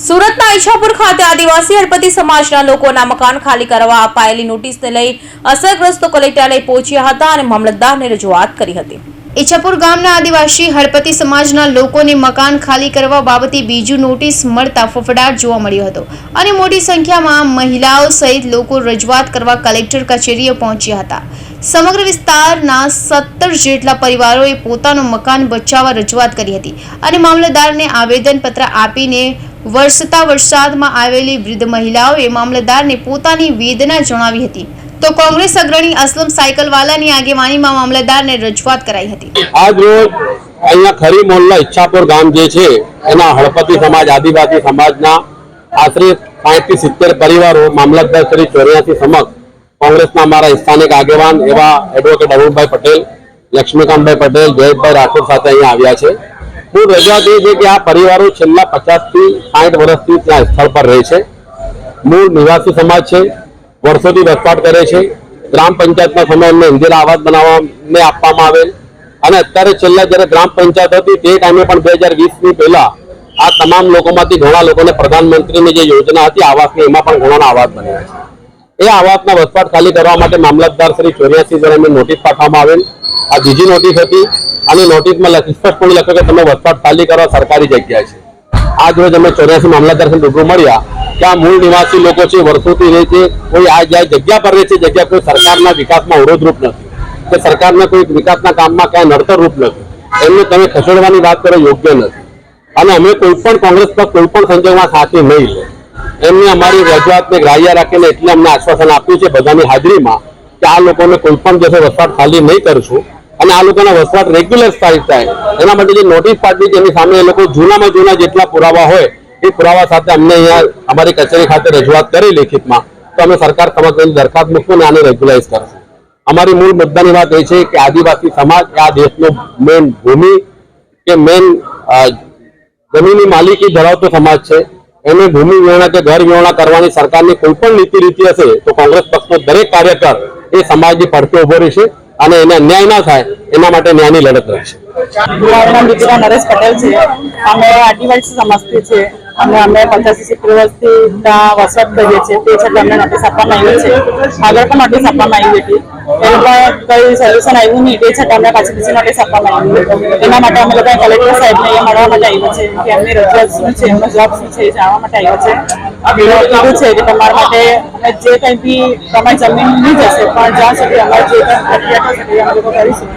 સુરતના ઈચ્છાપુર ખાતે આદિવાસી હળપતિ સમાજના લોકોના મકાન ખાલી કરવા અપાયેલી નોટિસને લઈ અસરગ્રસ્તો કલેક્ટરાલય પહોંચ્યા હતા અને મામલતદારને રજૂઆત કરી હતી. ઈચ્છાપુર ગામના આદિવાસી હળપતિ સમાજના લોકોને મકાન ખાલી કરવા બાબતે બીજું નોટિસ મળતા ફફડાટ જોવા મળ્યો હતો અને મોટી સંખ્યામાં મહિલાઓ સહિત લોકો રજૂઆત કરવા કલેક્ટર કચેરીએ પહોંચ્યા હતા. સમગ્ર વિસ્તારના સત્તર જેટલા પરિવારોએ પોતાનું મકાન બચાવવા રજૂઆત કરી હતી અને મામલતદારને આવેદનપત્ર આપીને વરસતા વરસાદમાં આવેલી વૃદ્ધ મહિલાઓએ મામલતદારને પોતાની વેદના જણાવી હતી. તો કોંગ્રેસ અગ્રણી અસલમ સાયકલવાલાની આગેવાનીમાં મામલતદારને રજૂઆત કરાઈ હતી. આજ રોજ અહીંયા ખરી મોલના ઈચ્છાપુર ગામ જે છે, એના હળપતિ સમાજ, આદિવાસી સમાજના આશરે સાઠથી સિત્તેર પરિવારો મામલતદાર શ્રી ચોર્યાસી સમક્ષ કોંગ્રેસના અમારા સ્થાનિક આગેવાન એવા એડવોકેટ અરુણભાઈ પટેલ, લક્ષ્મીકાંતભાઈ પટેલ, જયેશભાઈ રાઠોડ સાથે અહીંયા આવ્યા છે. મૂળ રજૂઆત એ છે કે આ પરિવારો છેલ્લા પચાસથી સાઠ વર્ષથી ત્યાં સ્થળ પર રહે છે. મૂળ નિવાસી સમાજ છે, વર્ષોથી વસવાટ કરે છે. ગ્રામ પંચાયતના સમય એમને ઇન્દિરા આવાસ બનાવવાને આપવામાં આવેલ. અને અત્યારે છેલ્લા જ્યારે ગ્રામ પંચાયત હતી તે ટાઈમે પણ બે હજાર વીસની પહેલા આ તમામ લોકોમાંથી ઘણા લોકોને પ્રધાનમંત્રીની જે યોજના હતી આવાસની, એમાં પણ ઘણાના આવાસ બન્યા છે. એ આવાસના વસવાટ ખાલી કરવા માટે મામલતદાર શ્રી ચોર્યાસી જણાને નોટિસ પાઠવવામાં આવેલ. આ બીજી નોટિસ હતી. અને નોટિસમાં સ્પષ્ટપણે લખ્યું કે તમે વસવાટ ખાલી કરવા સરકારી જગ્યા છે. આજ રોજ અમે ચોર્યાસી મામલતદાર શ્રી રૂબરૂ મળ્યા. આ મૂળ નિવાસી લોકો છે વર્ષોથી રહે છે. કોઈ આ જ્યાં જગ્યા પર રહે છે, જગ્યા કોઈ સરકારના વિકાસમાં અવરોધરૂપ નથી. કે સરકારના કોઈ વિકાસના કામમાં ક્યાંય નડતરરૂપ નથી. એમને તમે ખસેડવાની વાત કરો, યોગ્ય નથી. અને અમે કોઈ પણ કોંગ્રેસ પર કોઈ પણ સંજોગમાં સાથે નહીં લે. એમને અમારી રજૂઆતને ગ્રાહ્ય રાખીને એટલે અમને આશ્વાસન આપ્યું છે બધાની હાજરીમાં કે આ લોકોને કોઈ પણ જશે વસવાટ ખાલી નહીં કરશું. અને આ લોકોના વસવાટ રેગ્યુલર સ્થાયી થાય. એના માટે જે નોટિસ પાડવી એની સામે એ લોકો જૂનામાં જૂના જેટલા પુરાવા હોય, એ પુરાવા સાથે અમને અહીંયા અમારી કચેરી ખાતે રજૂઆત કરી લેખિતમાં. તો અમે સરકાર સમક્ષ દરખાસ્ત મૂકશું અને આને રેગ્યુલાઇઝ કરશું. અમારી મૂળ મુદ્દાની વાત એ છે કે આદિવાસી સમાજ આ દેશનો મેન ભૂમિ કે મેન જમીનની માલિકી ધરાવતો સમાજ છે. એને ભૂમિ વિહોણા કે ઘર વિહોણા કરવાની સરકારની કોઈ પણ નીતિ રીતિ હશે તો કોંગ્રેસ પક્ષનો દરેક કાર્યકર એ સમાજની પડકે ઊભો રહેશે અને એને અન્યાય ના થાય એના માટે ન્યાયની લડત રહેશે. નરેશ પટેલ છે. આદિવાસી સમાજથી છે. અને અમે પચાસી વર્ષથી વસવાટ કરીએ છીએ. તે છતાં અમને નોટિસ આપવામાં આવી છે. આગળ પણ નોટિસ આપવામાં આવી હતી. એનું પણ કઈ સોલ્યુશન આવ્યું નહીં. તે છતાં અમને પાછી બીજી નોટિસ આપવામાં આવી એના માટે અમે લોકો કલેક્ટર સાહેબને અહીંયા મળવા માટે આવ્યા છે કે એમની રજૂઆત શું છે એમનો જવાબ શું છે એ જાણવા માટે આવ્યા છે. કીધું છે કે તમારા માટે અમે જે કંઈ બી તમારી જમીન નહીં જશે પણ જ્યાં સુધી અમારે જે કંઈ પ્રક્રિયા થશે અમે લોકો કરીશું.